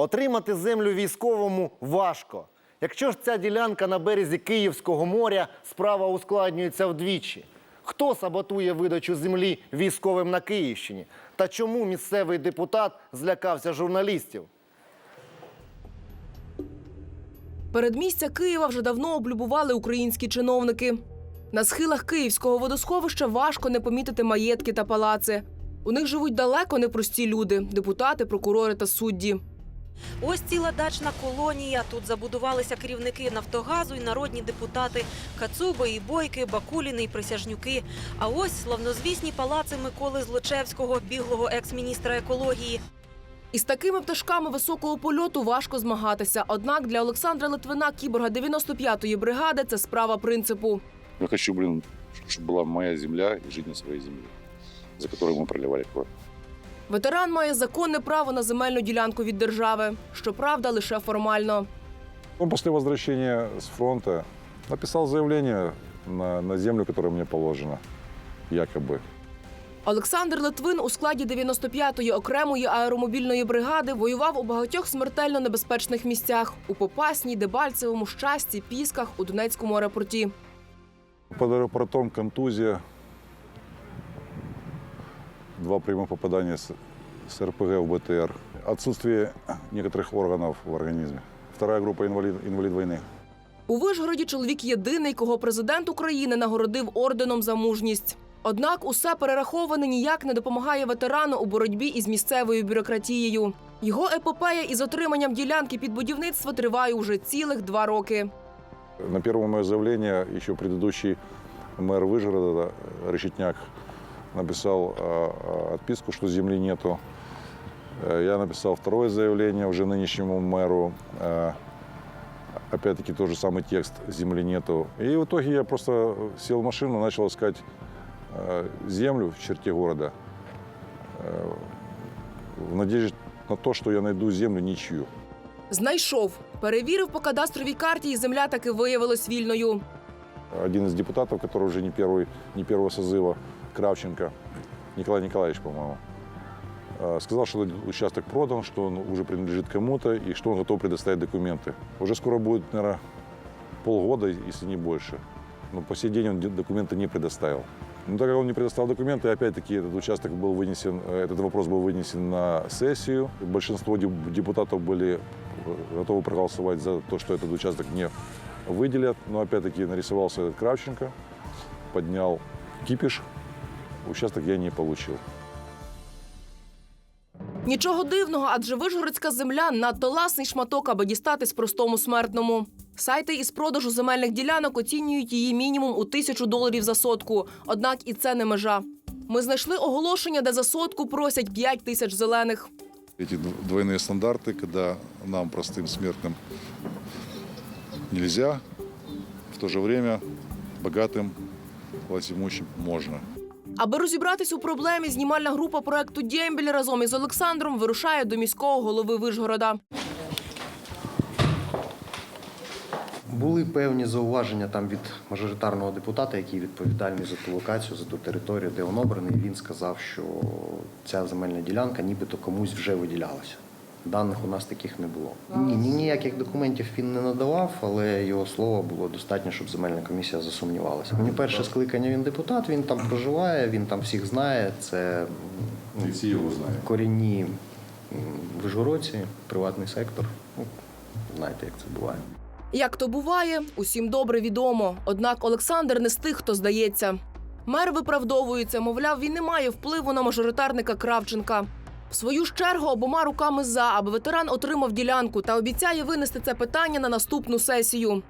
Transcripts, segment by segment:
Отримати землю військовому важко. Якщо ж ця ділянка на березі Київського моря, справа ускладнюється вдвічі. Хто саботує видачу землі військовим на Київщині? Та чому місцевий депутат злякався журналістів? Передмістя Києва вже давно облюбували українські чиновники. На схилах київського водосховища важко не помітити маєтки та палаци. У них живуть далеко не прості люди депутати, прокурори та судді. Ось ціла дачна колонія. Тут забудувалися керівники Нафтогазу і народні депутати Кацуби і Бойки, Бакуліни і Присяжнюки. А ось славнозвісні палаци Миколи Злочевського, біглого екс-міністра екології. Із такими пташками високого польоту важко змагатися. Однак для Олександра Литвина, кіборга 95-ї бригади, це справа принципу. Я хочу, блин, чтобы была моя земля и жить на своей земле, за которую мы проливали кровь. Ветеран має законне право на земельну ділянку від держави. Щоправда, лише формально. Он после возвращения с фронта написал заявление на, на землю, которая мне положена, якобы. Олександр Литвин у складі 95-ї окремої аеромобільної бригади воював у багатьох смертельно небезпечних місцях у Попасній, Дебальцевому, Щасті, Пісках, у Донецькому аеропорті. Под аэропортом контузия, два прямых попадания с, с РПГ в БТР, отсутствие некоторых органов в организме. Вторая группа инвалид, инвалид войны. У Вишгороді чоловік єдиний, кого президент України нагородив орденом за мужність. Однак усе перераховане ніяк не допомагає ветерану у боротьбі із місцевою бюрократією. Його епопея із отриманням ділянки під будівництво триває уже цілих два роки. На первое мое заявление еще предыдущий мэр Выжгорода Решетняк написал э, э, отписку, что земли нету. Э, Я написал второе заявление уже нынешнему мэру. Э, Опять-таки тот же самый текст «Земли нету». И в итоге я просто сел в машину, начал искать э, землю в черте города э, в надежде на то, что я найду землю ничью. Знайшов, перевірив по кадастровій карті, і земля таки виявилась вільною. один из депутатов, который уже не, первый, не первого созыва, Кравченко, Николай Николаевич, по-моему, э, сказал, что участок продан, что он уже принадлежит кому-то и что он готов предоставить документы. Уже скоро будет, наверное, полгода, если не больше. Но по сей день он документы не предоставил. Но так как он не предоставил документы, опять-таки этот участок был вынесен, э, этот вопрос был вынесен на сессию. Большинство деп- депутатов были э, готовы проголосовать за то, что этот участок не выделят. Но опять-таки нарисовался этот Кравченко, поднял кипиш. Участок я не получил. Нічого дивного, адже вишгородська земля надто ласний шматок, аби дістатись простому смертному. Сайти із продажу земельних ділянок оцінюють її мінімум у тисячу доларів за сотку. Однак і це не межа. Ми знайшли оголошення, де за сотку просять 5 тисяч зелених. Эти дв- двойные стандарты, когда нам, простым смертным, нельзя, в то же время богатым, властимущим можно. Аби розібратись у проблемі, знімальна група проекту Дємбіль разом із Олександром вирушає до міського голови Вишгорода. Були певні зауваження там від мажоритарного депутата, який відповідальний за ту локацію, за ту територію, де він обраний. Він сказав, що ця земельна ділянка нібито комусь вже виділялася. Даних у нас таких не було. Ні, ні, ніяких документів він не надавав, але його слова було достатньо, щоб земельна комісія засумнівалася. Мені перше скликання він депутат, він там проживає, він там всіх знає. Це м, все его знают. корінні вижгородці, приватний сектор. Ну, знаєте, як це буває. Як то буває, усім добре відомо. Однак Олександр не з тих, хто здається. Мер виправдовується, мовляв, він не має впливу на мажоритарника Кравченка. В свою ж чергу обома руками за, аби ветеран отримав ділянку та обіцяє винести це питання на наступну сесію.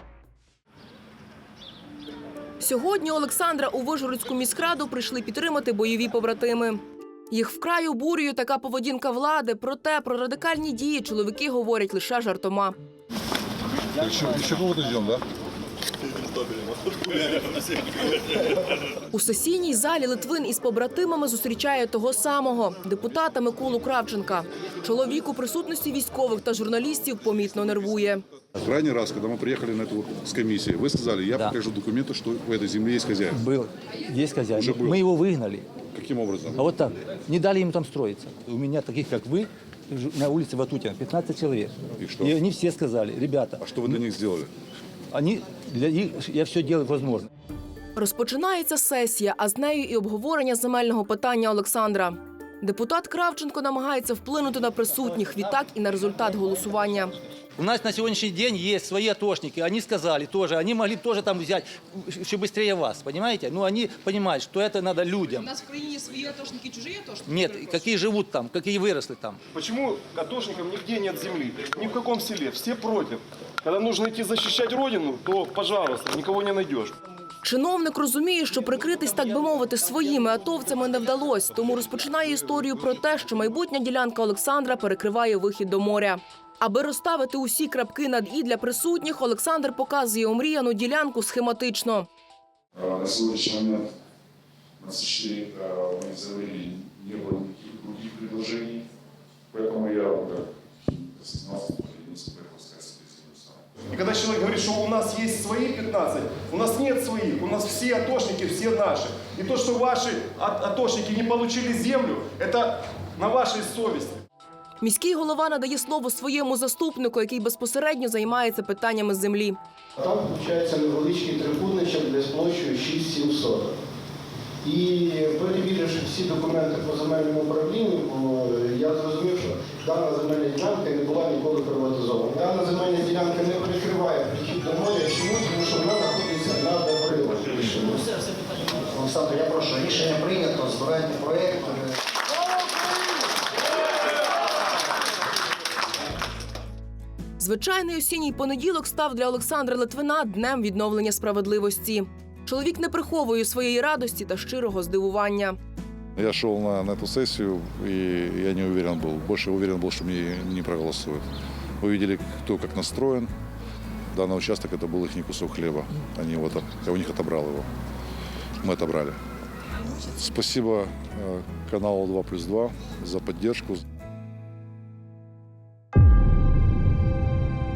Сьогодні Олександра у Вишгородську міськраду прийшли підтримати бойові побратими. Їх вкрай обурює така поведінка влади, проте про радикальні дії чоловіки говорять лише жартома. Еще, еще кого-то ждем, да? У сесійній залі Литвин із побратимами зустрічає того самого депутата Миколу Кравченка. Чоловік у присутності військових та журналістів помітно нервує. Крайний раз, когда мы приехали на эту с комиссией, вы сказали, я Да. покажу документы, что у этой земли есть хозяин. Был. Есть хозяин. Уже был. Мы его выгнали. Каким образом? А вот так. Не дали им там строиться. У меня таких, как вы, ж- на улице Ватутина, 15 человек. И что? И они все сказали, ребята, А что вы для них сделали? они, для них, я все делаю возможно. Розпочинається сесія, а з нею і обговорення земельного питання Олександра. Депутат Кравченко намагається вплинути на присутніх, відтак і на результат голосування. У нас на сегодняшний день есть свои атошники. Они сказали тоже, они могли бы тоже там взять, еще быстрее вас, понимаете? Ну, они понимают, что это надо людям. У нас в країні свої атошники, чужі атошники? Нет, какие живут там, какие выросли там. Почему атошникам нигде нет земли? Ни в каком селе. Все против. Когда нужно идти защищать родину, то, пожалуйста, никого не найдешь. Чиновник розуміє, що прикритись, так би мовити, своїми атовцями не вдалось, тому розпочинає історію про те, що майбутня ділянка Олександра перекриває вихід до моря. Аби розставити усі крапки над і для присутніх, Олександр показує омріяну ділянку схематично. А, На сегодняшний момент на сочетании мы завели не было никаких других предложений, поэтому я вот И когда человек говорит, что у нас есть свои 15, у нас нет своих, у нас все атошники, все наши. И то, что ваши атошники не получили землю, это на вашей совести. Міський голова надає слово своєму заступнику, який безпосередньо займається питаннями землі. Там виходить невеличкий трикутничок десь площею 6700. І перевіривши всі документи по земельному управлінню, о, я зрозумів, що дана земельна ділянка не була ніколи приватизована. Дана земельна ділянка не перекриває прихід до моря. Чому? Тому що вона знаходиться на Добрилах. Олександр, я прошу, рішення прийнято, збирайте проєкт. Звичайний осінній понеділок став для Олександра Литвина днем відновлення справедливості. Чоловік не приховує своєї радості та щирого здивування. Я шел на, на эту сессию, и я не уверен был. Больше уверен был, что мне не проголосуют. Увидели, кто как настроен. Данный участок это был их кусок хлеба. Они его, от- я у них отобрал его. Мы отобрали. Спасибо э, каналу 2 плюс 2 за поддержку.